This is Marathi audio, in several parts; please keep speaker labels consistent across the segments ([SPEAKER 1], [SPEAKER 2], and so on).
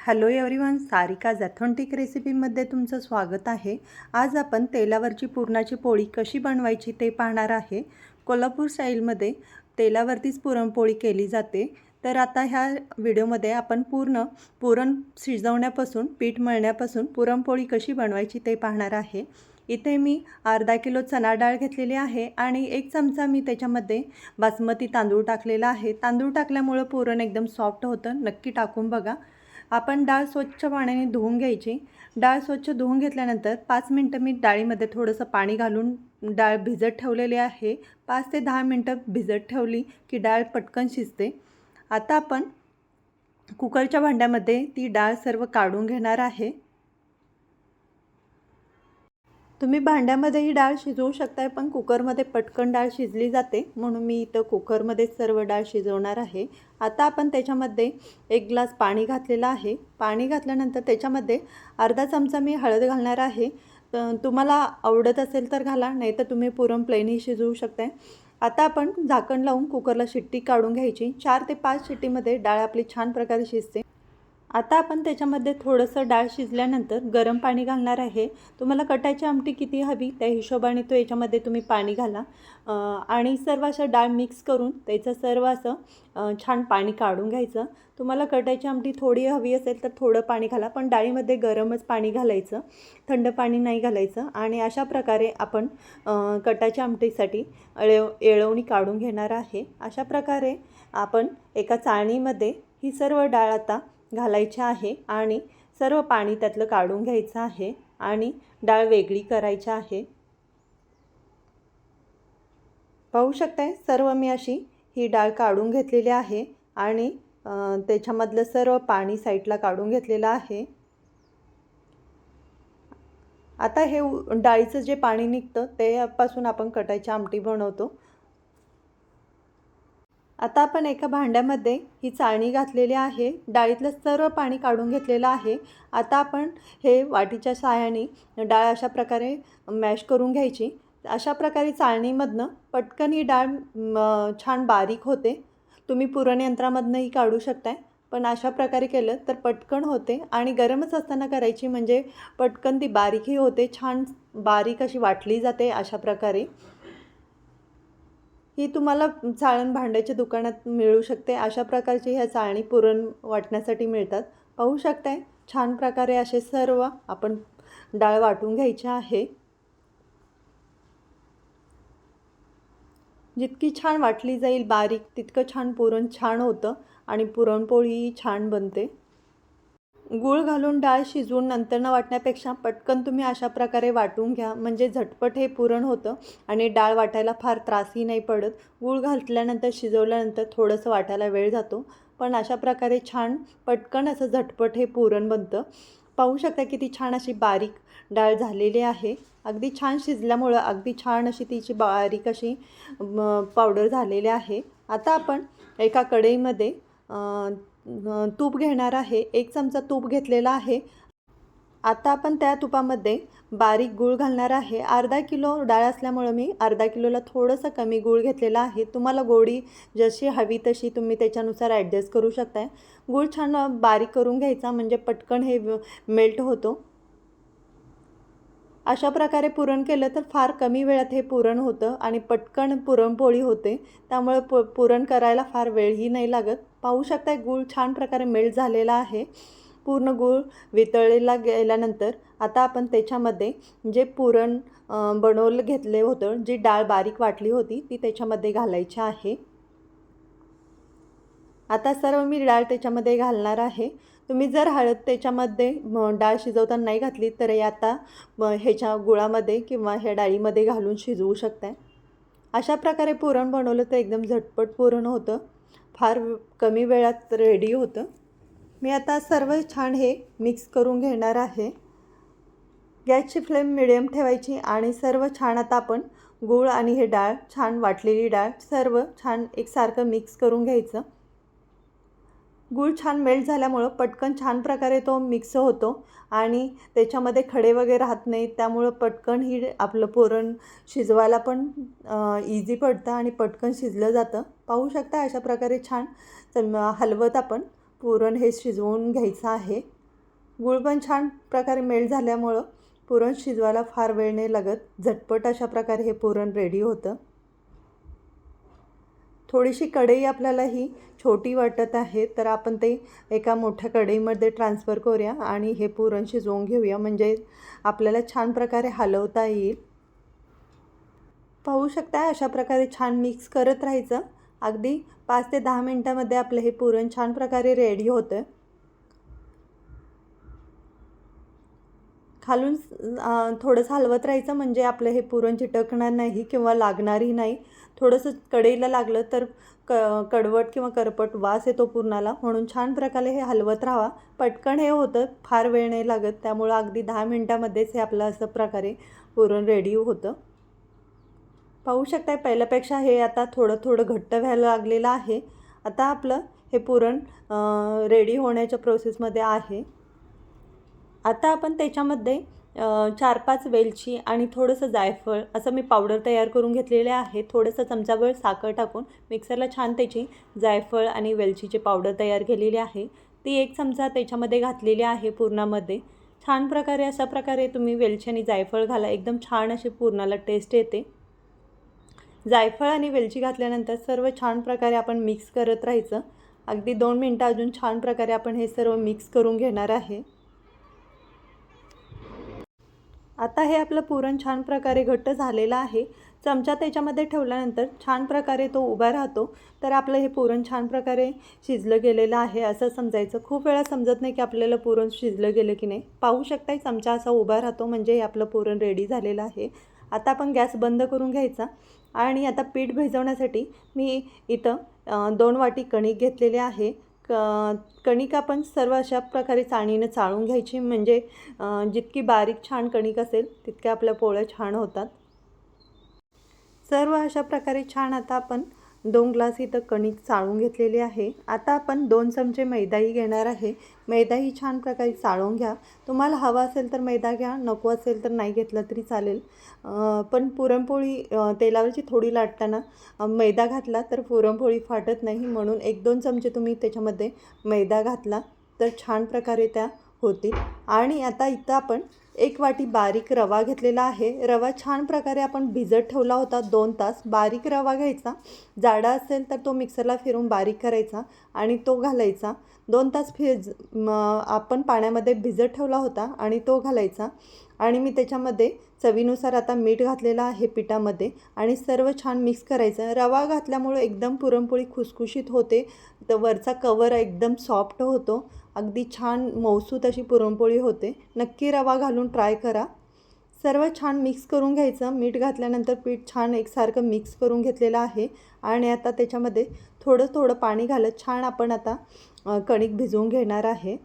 [SPEAKER 1] Hello everyone Sarika the authentic रेसिपीमध्ये तुमचं स्वागत आहे. आज आपण तेलावरची पुरणाची पोळी कशी बनवायची ते पाहणार आहे. कोल्हापूर स्टाईलमध्ये तेलावरतीच पुरणपोळी केली जाते. तर आता ह्या व्हिडिओमध्ये आपण पूर्ण पुरण शिजवण्यापासून पीठ मळण्यापासून पुरणपोळी कशी बनवायची ते पाहणार आहे. इथे मी अर्धा किलो चणा डाळ घेतलेली आहे आणि एक चमचा मी त्याच्यामध्ये बासमती तांदूळ टाकलेला आहे. तांदूळ टाकल्यामुळं पुरण एकदम सॉफ्ट होतं. नक्की टाकून बघा. आपण डाळ स्वच्छ पाण्याने धुवून घ्यायची. डाळ स्वच्छ धुवून घेतल्यानंतर पाच मिनटं मी डाळीमध्ये थोडंसं पाणी घालून डाळ भिजत ठेवलेली आहे. पाच ते दहा मिनटं भिजत ठेवली की डाळ पटकन शिजते. आता आपण कुकरच्या भांड्यामध्ये ती डाळ सर्व काढून घेणार आहे. तुम्ही भांड्यामध्ये ही डाळ शिजवू शकताय पण कुकरमध्ये पटकन डाळ शिजली जाते. म्हणून मी इथं कुकरमध्ये सर्व डाळ शिजवणार आहे. आता आपण त्याच्यामध्ये एक ग्लास पाणी घातलेलं आहे. पाणी घातल्यानंतर त्याच्यामध्ये अर्धा चमचा मी हळद घालणार आहे. तुम्हाला आवडत असेल तर घाला नाही तर तुम्ही पुरण प्लेनही शिजवू शकताय. आता आपण झाकण लावून कुकरला शिट्टी काढून घ्यायची. चार ते पाच शिट्टीमध्ये डाळ आपली छान प्रकारे शिजते. आता आपण त्याच्यामध्ये थोडंसं डाळ शिजल्यानंतर गरम पाणी घालणार आहे. तुम्हाला कटाची आमटी किती हवी त्या हिशोबाने तो याच्यामध्ये तुम्ही पाणी घाला. आणि सर्व असं डाळ मिक्स करून त्याचं सर्व असं छान पाणी काढून घ्यायचं. तुम्हाला कटाची आमटी थोडी हवी असेल तर थोडं पाणी घाला पण डाळीमध्ये गरमच पाणी घालायचं. थंड पाणी नाही घालायचं. आणि अशा प्रकारे आपण कटाच्या आमटीसाठी एळव येळवणी काढून घेणार आहे. अशा प्रकारे आपण एका चाळणीमध्ये ही सर्व डाळ आता घालायचे आहे आणि सर्व पाणी त्यातलं काढून घ्यायचं आहे आणि डाळ वेगळी करायची आहे. पाहू शकताय सर्व मी अशी ही डाळ काढून घेतलेली आहे आणि त्याच्यामधलं सर्व पाणी साईडला काढून घेतलेलं आहे. आता हे डाळीचं जे पाणी निघतं त्यापासून आपण कटायची आमटी बनवतो. आता आपण एका भांड्यामध्ये ही चाळणी घातलेली आहे. डाळीतलं सर्व पाणी काढून घेतलेलं आहे. आता आपण हे वाटीच्या सहाय्याने डाळ अशा प्रकारे मॅश करून घ्यायची. अशा प्रकारे चाळणीमधनं पटकन ही डाळ छान बारीक होते. तुम्ही पुरणयंत्रामधनंही काढू शकताय. पण अशा प्रकारे केलं तर पटकन होते आणि गरमच असताना करायची म्हणजे पटकन ती बारीकही होते छान बारीक अशी वाटली जाते अशा प्रकारे. ही तुम्हाला चाळण भांड्याच्या दुकानात मिळू शकते. अशा प्रकारची ह्या चाळणी पुरण वाटण्यासाठी मिळतात. पाहू शकताय छान प्रकारे असे सर्व आपण डाळ वाटून घ्यायची आहे. जितकी छान वाटली जाईल बारीक तितकं छान पुरण छान होतं आणि पुरणपोळीही छान बनते. गूळ घालून डाळ शिजवून नंतर न वाटण्यापेक्षा पटकन तुम्ही अशा प्रकारे वाटून घ्या. म्हणजे झटपट हे पुरण होतं आणि डाळ वाटायला फार त्रासही नाही पडत. गूळ घातल्यानंतर शिजवल्यानंतर थोडंसं वाटायला वेळ जातो. पण अशा प्रकारे छान पटकन असं झटपट हे पुरण बनतं. पाहू शकता किती छान अशी बारीक डाळ झालेली आहे. अगदी छान शिजल्यामुळं अगदी छान अशी तिची बारीक अशी पावडर झालेली आहे. आता आपण एका कढईमध्ये तूप घेणार आहे. एक चमचा तूप घेतलेला आहे. आता आपण त्या तुपामध्ये बारीक गूळ घालणार आहे. अर्धा किलो डाळ असल्यामुळं मी अर्धा किलोला थोडंसं कमी गूळ घेतलेला आहे. तुम्हाला गोडी जशी हवी तशी तुम्ही त्याच्यानुसार ॲडजस्ट करू शकताय. गूळ छान बारीक करून घ्यायचा म्हणजे पटकन हे मेल्ट होतो. अशा प्रकारे पुरण केलं तर फार कमी वेळात हे पुरण होतं आणि पटकन पुरणपोळी होते. त्यामुळे पु पुरण करायला फार वेळही नाही लागत. पाहू शकता गूळ छान प्रकारे मेल्ट झालेला आहे. पूर्ण गूळ वितळलेला गेल्यानंतर आता आपण त्याच्यामध्ये जे पुरण बनवलं घेतले होतं जी डाळ बारीक वाटली होती ती त्याच्यामध्ये घालायची आहे. आता सर्व मी डाळ त्याच्यामध्ये घालणार आहे. तुम्ही जर हळद त्याच्यामध्ये डाळ शिजवताना नाही घातली तर आता ह्याच्या गुळामध्ये किंवा ह्या डाळीमध्ये घालून शिजवू शकताय. अशा प्रकारे पुरण बनवलं तर एकदम झटपट पुरण होतं. फार कमी वेळात रेडी होतं. मी आता सर्व छान हे मिक्स करून घेणार आहे. गॅसची फ्लेम मिडियम ठेवायची आणि सर्व छान आता आपण गूळ आणि हे डाळ छान वाटलेली डाळ सर्व छान एकसारखं मिक्स करून घ्यायचं. गूळ छान मेल्ट झाल्यामुळं पटकन छान प्रकारे तो मिक्स होतो आणि त्याच्यामध्ये खडे वगैरे राहत नाहीत त्यामुळं पटकन ही आपलं पुरण शिजवायला पण इझी पडतं आणि पटकन शिजलं जातं. पाहू शकता अशा प्रकारे छान हलवत आपण पुरण हे शिजवून घ्यायचं आहे. गूळ पण छान प्रकारे मेल्ट झाल्यामुळं पुरण शिजवायला फार वेळ नाही लागत. झटपट अशा प्रकारे हे पुरण रेडी होतं. थोडीशी कढई आपल्याला ही छोटी वाटत आहे तर आपण ते एका मोठ्या कढईमध्ये ट्रान्सफर करूया आणि हे पुरण शिजवून घेऊया. म्हणजे आपल्याला छान प्रकारे हलवता येईल. पाहू शकता अशा प्रकारे छान मिक्स करत राहायचं. अगदी पाच ते दहा मिनटामध्ये आपलं हे पुरण छान प्रकारे रेडी होतं खालून थोडंसं हलवत राहायचं म्हणजे आपलं हे पुरण चिटकणार नाही किंवा लागणारही नाही. थोडंसं कढईला लागलं तर क कडवट किंवा करपट वास येतो पुरणाला. म्हणून छान प्रकारे हे हलवत राहा. पटकन हे होतं फार वेळ नाही लागत. त्यामुळं अगदी दहा मिनटामध्येच हे आपलं असं प्रकारे पुरण रेडी होतं. पाहू शकताय पहिल्यापेक्षा हे आता थोडं थोडं घट्ट व्हायला लागलेलं आहे. आता आपलं हे पुरण रेडी होण्याच्या प्रोसेसमध्ये आहे. आता आपण त्याच्यामध्ये चार पाच वेलची आणि थोडंसं जायफळ असं मी पावडर तयार करून घेतलेले आहे. थोडंसं चमचाभर साखर टाकून मिक्सरला छान त्याची जायफळ आणि वेलचीची पावडर तयार केलेली आहे. ती एक चमचा त्याच्यामध्ये घातलेली आहे पूर्णामध्ये. छान प्रकारे अशा प्रकारे तुम्ही वेलची आणि जायफळ घाला. एकदम छान अशी पूर्णाला टेस्ट येते. जायफळ आणि वेलची घातल्यानंतर सर्व छान प्रकारे आपण मिक्स करत राहायचं. अगदी दोन मिनटं अजून छान प्रकारे आपण हे सर्व मिक्स करून घेणार आहे. आता हे आपलं पुरण छान प्रकारे घट्ट झालेलं आहे. चमचा त्याच्यामध्ये ठेवल्यानंतर छान प्रकारे तो उभा राहतो. तर आपलं हे पुरण छान प्रकारे शिजलं गेलेलं आहे. असं समजायचं. खूप वेळा समजत नाही की आपल्याला पुरण शिजलं गेलं की नाही. पाहू शकताय चमचा असा उभा राहतो. म्हणजे हे आपलं पुरण रेडी झालेलं आहे. आता आपण गॅस बंद करून घ्यायचा. आणि आता पीठ भिजवण्यासाठी मी इथं दोन वाटी कणिक घेतलेले आहे. क कणिक आपण सर्व अशा प्रकारे चाळणीनं चाळून घ्यायची. म्हणजे जितकी बारीक छान कणिक असेल तितक्या आपल्या पोळ्या छान होतात. सर्व अशा प्रकारे छान आता आपण दोन ग्लास इथं कणिक चाळून घेतलेली आहे. आता आपण दोन चमचे मैदाही घेणार आहे. मैदाही छान प्रकारे चाळून घ्या. तुम्हाला हवा असेल तर मैदा घ्या नको असेल तर नाही घेतला तरी चालेल. पण पुरणपोळी तेलावरची थोडी लाटताना मैदा घातला तर पुरणपोळी फाटत नाही म्हणून एक दोन चमचे तुम्ही त्याच्यामध्ये मैदा घातला तर छान प्रकारे त्या होतील. आणि आता इथं आपण एक वाटी बारीक रवा घेतलेला आहे. रवा छान प्रकारे आपण भिजत ठेवला होता दोन तास. बारीक रवा घ्यायचा. जाडा असेल तर तो मिक्सरला फिरून बारीक करायचा आणि तो घालायचा. दोन तास फिज आपण पाण्यामध्ये भिजत ठेवला होता आणि तो घालायचा. आणि मी त्याच्यामध्ये चवीनुसार आता मीठ घातलेलं आहे पिठामध्ये आणि सर्व छान मिक्स करायचं. रवा घातल्यामुळे एकदम पुरणपोळी खुसखुशीत होते. तर वरचा कवर एकदम सॉफ्ट होतो. अगदी छान मौसूत अशी पुरणपोळी होते. नक्की रवा घालून ट्राय करा. सर्व छान मिक्स करून घ्यायचं. मीठ घातल्यानंतर पीठ छान एकसारखं मिक्स करून घेतलेलं आहे. आणि आता त्याच्यामध्ये थोडं थोडं पाणी घालत छान आपण आता कणिक भिजवून घेणार आहे.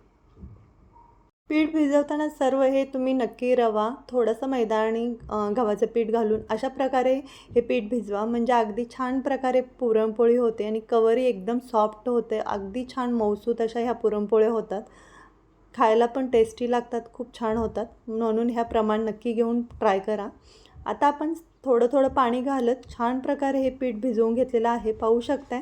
[SPEAKER 1] पीठ भिजवताना सर्व हे तुम्ही नक्की रवा थोडंसं मैदा आणि गव्हाचं पीठ घालून अशा प्रकारे हे पीठ भिजवा. म्हणजे अगदी छान प्रकारे पुरणपोळी होते आणि कवरी एकदम सॉफ्ट होते. अगदी छान मौसूत अशा ह्या पुरणपोळ्या होतात. खायला पण टेस्टी लागतात खूप छान होतात. म्हणून ह्या प्रमाण नक्की घेऊन ट्राय करा. आता आपण थोडं थोडं पाणी घालत छान प्रकारे हे पीठ भिजवून घेतलेलं आहे. पाहू शकताय.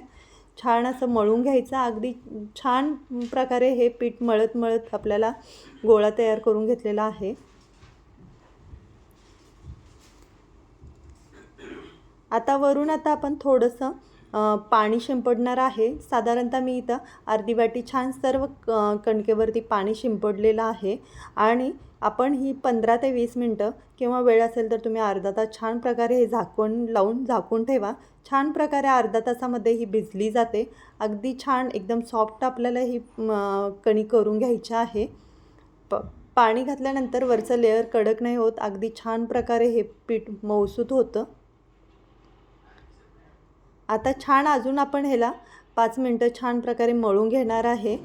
[SPEAKER 1] छान असं मळून घ्यायचं. अगदी छान प्रकारे हे पीठ मळत मळत आपल्याला गोळा तयार करून घेतलेला आहे. आता वरून आता आपण थोडंसं पाणी शिंपडणार आहे. साधारणतः मी इथं अर्धी वाटी छान सर्व क कणकेवरती पाणी शिंपडलेलं आहे. आणि आपण ही पंधरा ते वीस मिनटं किंवा वेळ असेल तर तुम्ही अर्धा तास छान प्रकारे हे झाकून लावून झाकून ठेवा. छान प्रकारे अर्धा तासामध्ये ही भिजली जाते. अगदी छान एकदम सॉफ्ट आपल्याला ही कणी करून घ्यायची आहे. प पाणी घातल्यानंतर वरचं लेअर कडक नाही होत. अगदी छान प्रकारे हे पीठ मौसूत होतं. आता छान अजून आपण ह्याला पाच मिनटं छान प्रकारे मळून घेणार आहे.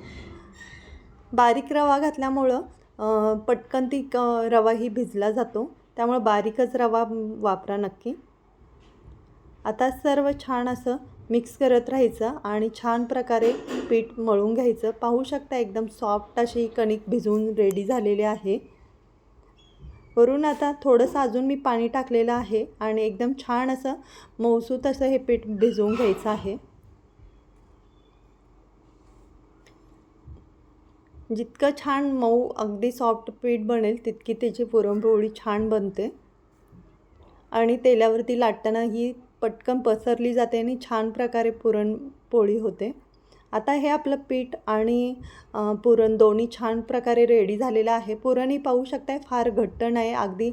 [SPEAKER 1] बारीक रवा घातल्यामुळं पटकन ती क रवा ही भिजला जातो. त्यामुळं बारीकच रवा वापरा नक्की. आता सर्व छान असं मिक्स करत राहायचं आणि छान प्रकारे पीठ मळून घ्यायचं. पाहू शकता एकदम सॉफ्ट अशी कणिक भिजवून रेडी झालेली आहे. वरून आता थोडंसं अजून मी पाणी टाकलेलं आहे आणि एकदम छान असं मौसूत असं हे पीठ भिजवून घ्यायचं आहे. जितकं छान मऊ अगदी सॉफ्ट पीठ बनेल तितकी त्याची पुरणपोळी छान बनते. आणि तेलावरती लाटताना ही पटकन पसरली जाते आणि छान प्रकारे पुरणपोळी होते. आता हे आपलं पीठ आणि पुरण दोन्ही छान प्रकारे रेडी झालेलं आहे. पुरणही पाहू शकताय फार घट्ट नाही अगदी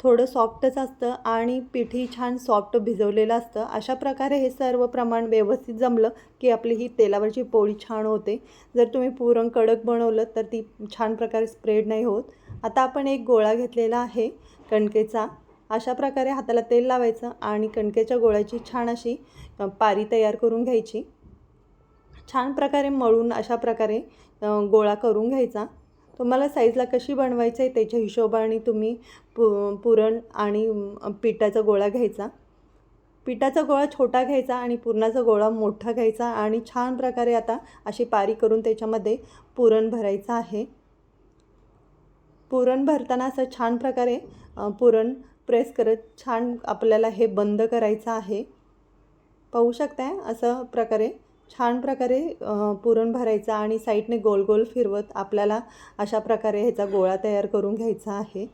[SPEAKER 1] थोडं सॉफ्टच असतं आणि पीठही छान सॉफ्ट भिजवलेलं असतं. अशा प्रकारे हे सर्व प्रमाण व्यवस्थित जमलं की आपली ही तेलावरची पोळी छान होते. जर तुम्ही पुरण कडक बनवलं तर ती छान प्रकारे स्प्रेड नाही होत. आता आपण एक गोळा घेतलेला आहे कणकेचा. अशा प्रकारे हाताला तेल लावायचं आणि कणकेच्या गोळ्याची छान अशी पारी तयार करून घ्यायची. छान प्रकारे मळून अशा प्रकारे गोळा करून घ्यायचा. तुम्हाला साईजला कशी बनवायचं आहे त्याच्या हिशोबाने तुम्ही पु पुरण आणि पिठाचा गोळा घ्यायचा. पिठाचा गोळा छोटा घ्यायचा आणि पुरणाचा गोळा मोठा घ्यायचा आणि छान प्रकारे आता अशी पारी करून त्याच्यामध्ये पुरण भरायचं आहे. पुरण भरताना असं छान प्रकारे पुरण प्रेस करत छान आपल्याला हे बंद करायचं आहे. पाहू शकताय? असं प्रकारे छान प्रकारे पुरण भरायचा आणि साईडने गोल गोल फिरवत आपल्याला अशा प्रकारे ह्याचा गोळा तयार करून घ्यायचा आहे.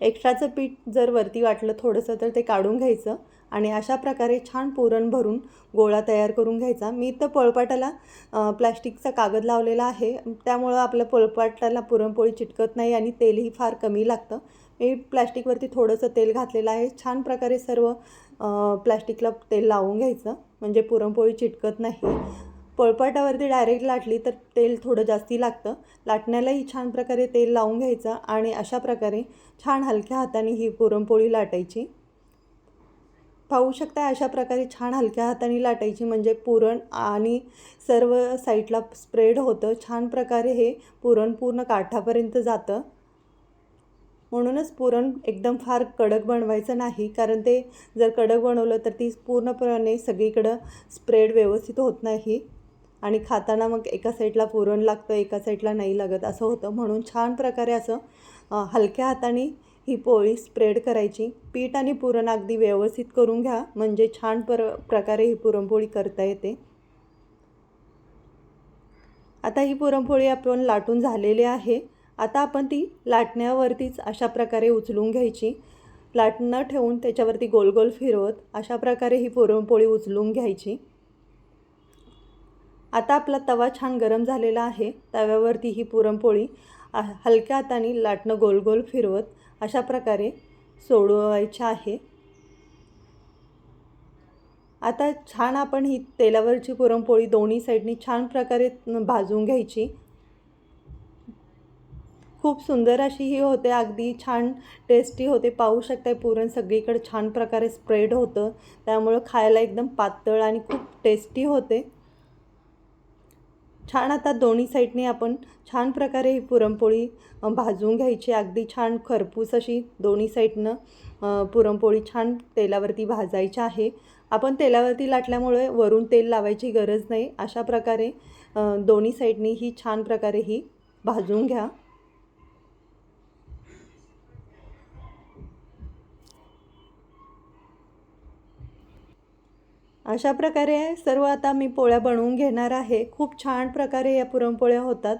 [SPEAKER 1] एक्स्ट्राचं पीठ जर वरती वाटलं थोडंसं तर ते काढून घ्यायचं आणि अशा प्रकारे छान पुरण भरून गोळा तयार करून घ्यायचा. मी तर पोळपाटाला प्लॅस्टिकचा कागद लावलेला आहे. त्यामुळं आपलं पोळपाटाला पुरणपोळी चिटकत नाही आणि तेलही फार कमी लागतं. मी प्लॅस्टिकवरती थोडंसं तेल घातलेलं आहे. छान प्रकारे सर्व प्लॅस्टिकला तेल लावून घ्यायचं. म्हणजे पुरणपोळी चिटकत नाही. पोळपाटावरती डायरेक्ट लाटली तर तेल थोडं जास्ती लागतं. लाटण्यालाही छान प्रकारे तेल लावून घ्यायचं आणि अशा प्रकारे छान हलक्या हाताने ही पुरणपोळी लाटायची. पाहू शकता अशा प्रकारे छान हलक्या हाताने लाटायची म्हणजे पुरण आणि सर्व साईडला स्प्रेड होतं. छान प्रकारे हे पुरण पूर्ण काठापर्यंत जातं. म्हणूनच पुरण एकदम फार कडक बनवायचं नाही कारण ते जर कडक बनवलं तर ती पूर्णपणे सगळीकडं स्प्रेड व्यवस्थित होत नाही आणि खाताना मग एका साईडला पुरण लागतं एका साईडला नाही लागत असं होतं. म्हणून छान प्रकारे असं हलक्या हाताने ही पोळी स्प्रेड करायची. पीठ आणि पुरण अगदी व्यवस्थित करून घ्या म्हणजे छान पर प्रकारे ही पुरणपोळी करता येते. आता ही पुरणपोळी आपण लाटून झालेली आहे. आता आपण ती लाटण्यावरतीच अशा प्रकारे उचलून घ्यायची. लाटणं ठेवून त्याच्यावरती गोल गोल फिरवत अशा प्रकारे ही पुरणपोळी उचलून घ्यायची. आता आपला तवा छान गरम झालेला आहे. तव्यावरती ही पुरणपोळी हलक्या हाताने लाटणं गोल गोल फिरवत अशा प्रकारे सोडवायच्या आहे. आता छान आपण ही तेलावरची पुरणपोळी दोन्ही साईडनी छान प्रकारे भाजून घ्यायची. खूप सुंदर अशी ही होते. अगदी छान टेस्टी होते. पाहू शकताय पुरण सगळीकडे छान प्रकारे स्प्रेड होतं. त्यामुळं खायला एकदम पातळ आणि खूप टेस्टी होते. छान आता दोन्ही साईडने आपण छान प्रकारे ही पुरणपोळी भाजून घ्यायची. अगदी छान खरपूस अशी दोन्ही साईडनं पुरणपोळी छान तेलावरती भाजायची आहे. आपण तेलावरती लाटल्यामुळे वरून तेल लावायची गरज नाही. अशा प्रकारे दोन्ही साईडनी ही छान प्रकारे ही भाजून घ्या. अशा प्रकारे सर्व आता मी पोळ्या बनवून घेणार आहे. खूप छान प्रकारे या पुरणपोळ्या होतात.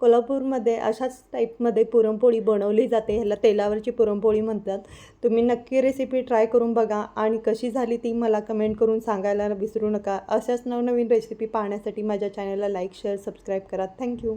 [SPEAKER 1] कोल्हापूरमध्ये अशाच टाईपमध्ये पुरणपोळी बनवली जाते. ह्याला तेलावरची पुरणपोळी म्हणतात. तुम्ही नक्की रेसिपी ट्राय करून बघा आणि कशी झाली ती मला कमेंट करून सांगायला विसरू नका. अशाच नवनवीन रेसिपी पाहण्यासाठी माझ्या चॅनलला लाईक शेअर सबस्क्राईब करा. Thank you